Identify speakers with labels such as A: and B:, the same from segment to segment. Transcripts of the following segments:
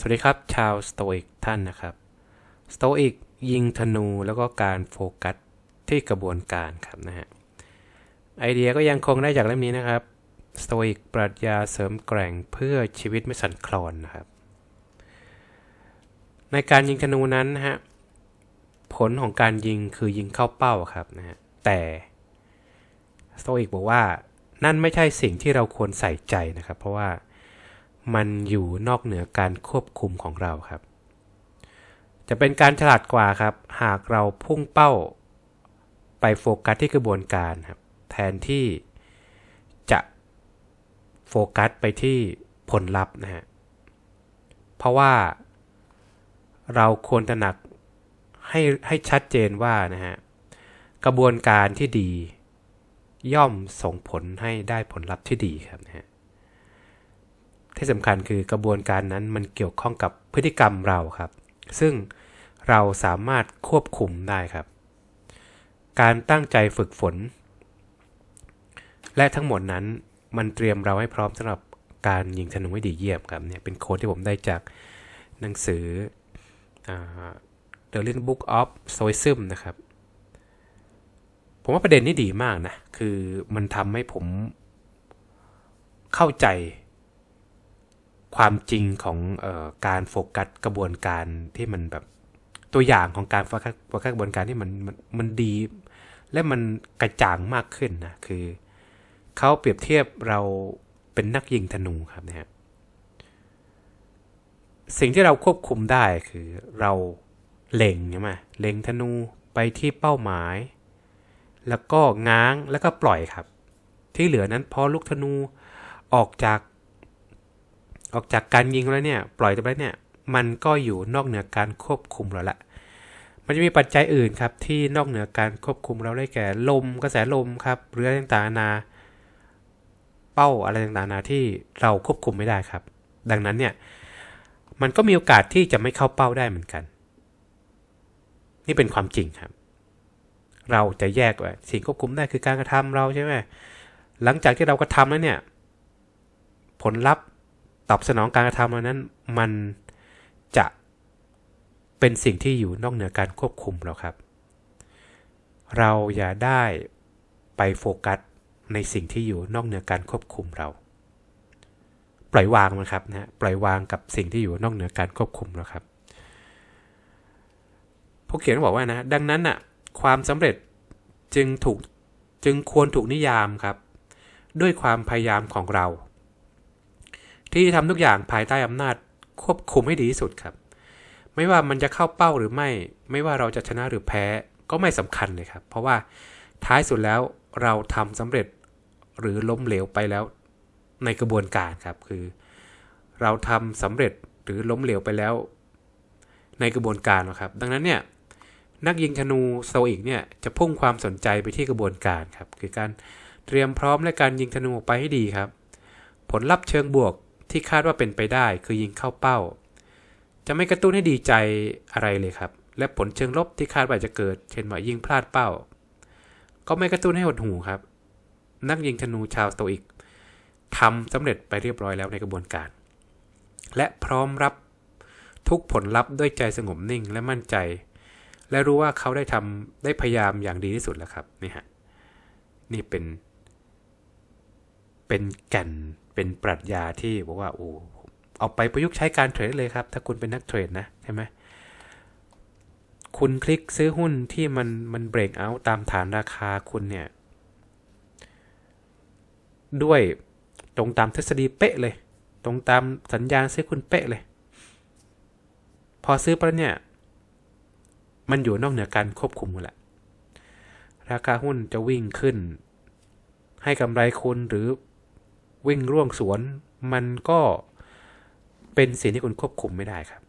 A: สวัสดีครับ ชาวสโตอิกท่านนะครับสโตอิกยิงธนูแล้วก็การโฟกัสที่กระบวนการครับนะฮะไอเดียก็ยังคงได้จากเล่มนี้นะครับสโตอิกปรัชญาเสริมแกร่งเพื่อชีวิตไม่สั่นคลอนนะครับ ในการยิงธนูนั้นนะฮะผลของการยิงคือยิงเข้าเป้าครับนะฮะแต่สโตอิกบอกว่านั่นไม่ใช่สิ่งที่เราควรใส่ใจนะครับ เพราะว่า มันอยู่นอกเหนือการควบคุมของเราครับ จะเป็นการฉลาดกว่าครับ หากเราพุ่งเป้าไปโฟกัสที่กระบวนการครับ แทนที่จะโฟกัสไปที่ผลลัพธ์นะฮะ เพราะว่าเราควรตระหนักให้ให้ชัดเจนว่านะฮะกระบวนการที่ดี ย่อมส่งผลให้ได้ผลลัพธ์ที่ดีครับนะฮะ ที่สำคัญคือกระบวนการนั้นมันเกี่ยวข้องกับพฤติกรรมเราครับ ซึ่งเราสามารถควบคุมได้ครับ การตั้งใจฝึกฝน และทั้งหมดนั้นมันเตรียมเราให้พร้อมสำหรับการยิงธนูให้ดีเยี่ยมครับเนี่ยเป็นโค้ดที่ผมได้จากหนังสือ The Little Book of Stoicism นะครับ ผมว่าประเด็นนี้ดีมากนะ คือมันทำให้ผมเข้าใจ ความจริงของออการโฟกัสกระบวนการที่มันแบบตัวอย่างของการโฟกัสโฟกัสกระบวนการที่มันมันมันดี และมันกระจ่างมากขึ้นนะคือเขาเปรียบเทียบเราเป็นนักยิงธนูครับนะฮะสิ่งที่เราควบคุมได้คือเราเล็งใช่ไหมเล็งธนูไปที่เป้าหมาย แล้วก็ง้างแล้วก็ปล่อยครับ ที่เหลือนั้นพอลูกธนูออกจาก ออกจากการยิงแล้วเนี่ยปล่อยไปแล้วเนี่ยมันก็อยู่นอกเหนือการควบคุมเราละ มันจะมีปัจจัยอื่นครับที่นอกเหนือการควบคุมเราได้แก่ลมกระแสลมครับหรืออะไรต่างๆนา เป้าอะไรต่างๆนาที่เราควบคุมไม่ได้ครับ ดังนั้นเนี่ยมันก็มีโอกาสที่จะไม่เข้าเป้าได้เหมือนกัน นี่เป็นความจริงครับ เราจะแยกว่าสิ่งควบคุมได้คือการกระทำเราใช่ไหมหลังจากที่เรากระทำแล้วเนี่ย ผลลัพธ์ ตอบสนองการกระทำเหล่านั้น มันจะเป็นสิ่งที่อยู่นอกเหนือการควบคุมเราครับ เราอย่าได้ไปโฟกัสในสิ่งที่อยู่นอกเหนือการควบคุมเรา ปล่อยวางมันครับนะปล่อยวางกับสิ่งที่อยู่นอกเหนือการควบคุมเราครับผู้เขียนบอกว่านะ ดังนั้นอะความสำเร็จจึงถูกจึงควรถูกนิยามครับ ด้วยความพยายามของเรา ที่ทำทุกอย่างภายใต้อำนาจควบคุมให้ดีที่สุดครับ ไม่ว่ามันจะเข้าเป้าหรือไม่ ไม่ว่าเราจะชนะหรือแพ้ก็ไม่สำคัญเลยครับ เพราะว่าท้ายสุดแล้วเราทำสำเร็จหรือล้มเหลวไปแล้วในกระบวนการครับคือ เราทำสำเร็จหรือล้มเหลวไปแล้ว ในกระบวนการนะครับ ดังนั้นเนี่ยนักยิงธนูโซอิกเนี่ยจะพุ่งความสนใจไปที่กระบวนการครับ คือการเตรียมพร้อมและการยิงธนูออกไปให้ดีครับ ผลลัพธ์เชิงบวก ที่คาดว่าเป็นไปได้คือยิงเข้าเป้า จะไม่กระตุ้นให้ดีใจอะไรเลยครับ และผลเชิงลบที่คาดว่าจะเกิด เช่นว่ายิงพลาดเป้า ก็ไม่กระตุ้นให้หดหูครับ นักยิงธนูชาวสโตอิกทำสำเร็จไปเรียบร้อยแล้วในกระบวนการ และพร้อมรับทุกผลลัพธ์ด้วยใจสงบนิ่งและมั่นใจ และรู้ว่าเขาได้ทำได้พยายามอย่างดีที่สุดแล้วครับนี่ฮะนี่เป็น เป็นแก่นเป็นปรัชญาที่บอกว่าโอ้เอาไปประยุกต์ใช้การเทรดเลยครับ ถ้าคุณเป็นนักเทรดนะใช่ไหมคุณคลิกซื้อหุ้นที่มันมันเบรกเอาตามฐานราคาคุณเนี่ย ด้วยตรงตามทฤษฎีเป๊ะเลย ตรงตามสัญญาณซื้อคุณเป๊ะเลย พอซื้อไปเนี่ย มันอยู่นอกเหนือการควบคุมกันแหละราคาหุ้นจะวิ่งขึ้น ให้กำไรคุณหรือ วิ่งร่วงสวน มันก็เป็นสิ่งที่คุณควบคุมไม่ได้ครับ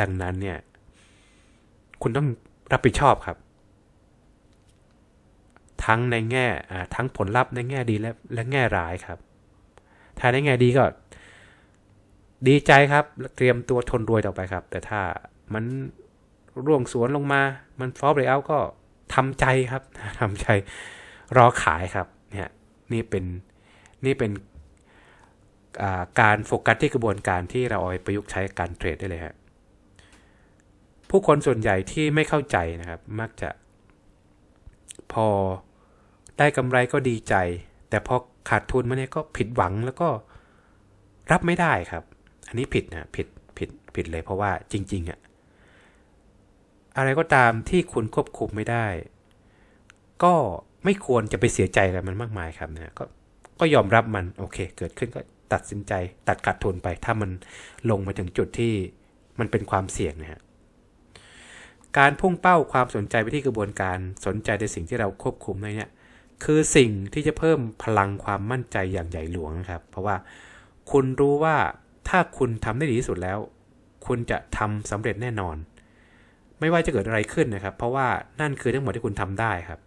A: ดังนั้นเนี่ย คุณต้องรับผิดชอบครับ ทั้งในแง่ทั้งผลลัพธ์ในแง่ดีและและแง่ร้ายครับ ถ้าในแง่ดีก็ ดีใจครับ เตรียมตัวทนรวยต่อไปครับ แต่ถ้ามันร่วงสวนลงมา มันฟอลเบรเอาก็ทำใจครับทำใจรอขายครับ นี่เป็นนี่เป็นการโฟกัสที่กระบวนการที่เราเอาไปประยุกต์ใช้กับการเทรดได้เลยฮะผู้คนส่วนใหญ่ที่ไม่เข้าใจนะครับ มักจะ พอได้กำไรก็ดีใจ แต่พอขาดทุนมาเนี่ยก็ผิดหวังแล้วก็รับไม่ได้ครับ อันนี้ผิดนะผิดผิดผิดเลยเพราะว่าจริงๆอะอะไรก็ตามที่คุณควบคุมไม่ได้ ก็ ไม่ควรจะไปเสียใจอะไรมันมากมายครับนะก็ก็ยอมรับมันโอเค เกิดขึ้นก็ตัดสินใจ ตัดขาดทุนไป ถ้ามันลงมาถึงจุดที่มันเป็นความเสี่ยงนะฮะการพุ่งเป้าความสนใจไปที่กระบวนการสนใจในสิ่งที่เราควบคุมในเนี่ยคือสิ่งที่จะเพิ่มพลังความมั่นใจอย่างใหญ่หลวงนะครับ เพราะว่าคุณรู้ว่าถ้าคุณทำได้ดีที่สุดแล้ว คุณจะทำสำเร็จแน่นอน ไม่ว่าจะเกิดอะไรขึ้นนะครับ เพราะว่านั่นคือทั้งหมดที่คุณทำได้ครับ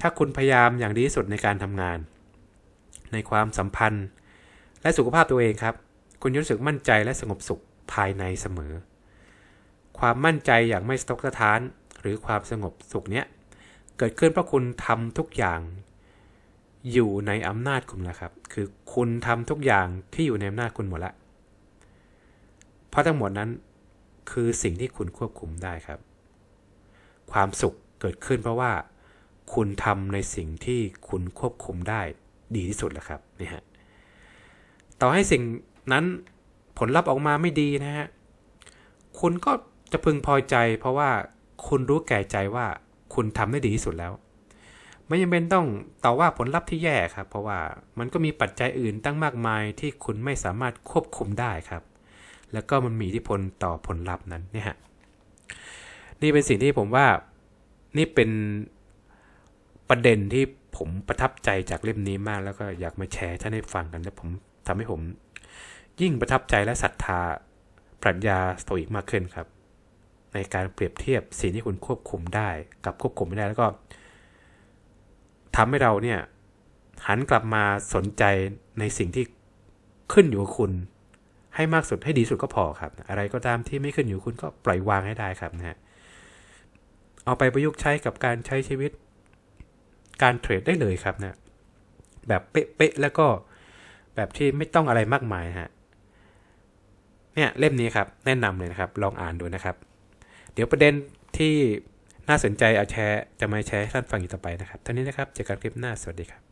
A: ถ้าคุณพยายามอย่างดีที่สุดในการทำงาน ในความสัมพันธ์ และสุขภาพตัวเองครับ คุณจะรู้สึกมั่นใจและสงบสุขภายในเสมอ ความมั่นใจอย่างไม่สะทกสะท้าน หรือความสงบสุขเนี้ยเกิดขึ้นเพราะคุณทำทุกอย่างอยู่ในอำนาจคุณแล้วครับ คือคุณทำทุกอย่างที่อยู่ในอำนาจคุณหมดแล้วเพราะทั้งหมดนั้นคือสิ่งที่คุณควบคุมได้ครับ ความสุขเกิดขึ้นเพราะว่า คุณทำในสิ่งที่คุณควบคุมได้ดีที่สุดแล้วครับนี่ฮะต่อให้สิ่งนั้นผลลัพธ์ออกมาไม่ดีนะฮะคุณก็จะพึงพอใจ เพราะว่าคุณรู้แก่ใจว่าคุณทำได้ดีที่สุดแล้ว ไม่จำเป็นต้องต่อว่าผลลัพธ์ที่แย่ครับ เพราะว่ามันก็มีปัจจัยอื่นตั้งมากมายที่คุณไม่สามารถควบคุมได้ครับ แล้วก็มันมีอิทธิพลต่อผลลัพธ์นั้นเนี่ยฮะนี่เป็นสิ่งที่ผมว่านี่เป็น ประเด็นที่ผมประทับใจจากเล่มนี้มากแล้วก็อยากมาแชร์ท่านให้ฟังกันและผมทำให้ผม ยิ่งประทับใจและศรัทธาปรัชญาสโตอิกมากขึ้นครับ ในการเปรียบเทียบสิ่งที่คุณควบคุมได้ กับควบคุมไม่ได้แล้วก็ทำให้เราเนี่ย หันกลับมาสนใจในสิ่งที่ขึ้นอยู่กับคุณให้มากสุดให้ดีสุดก็พอครับ อะไรก็ตามที่ไม่ขึ้นอยู่คุณก็ปล่อยวางให้ได้ครับนะฮะเอาไปประยุกต์ใช้กับการใช้ชีวิต การเทรดได้เลยครับนะแบบเป๊ะๆแล้วก็แบบที่ไม่ต้องอะไรมากมายฮะเนี่ยเล่มนี้ครับแนะนำเลยนะครับ ลองอ่านดูนะครับ เดี๋ยวประเด็นที่น่าสนใจเอาแชร์จะมาแชร์ให้ท่านฟังอีกต่อไปนะครับท่านี้นะครับเจอกันคลิปหน้าสวัสดีครับ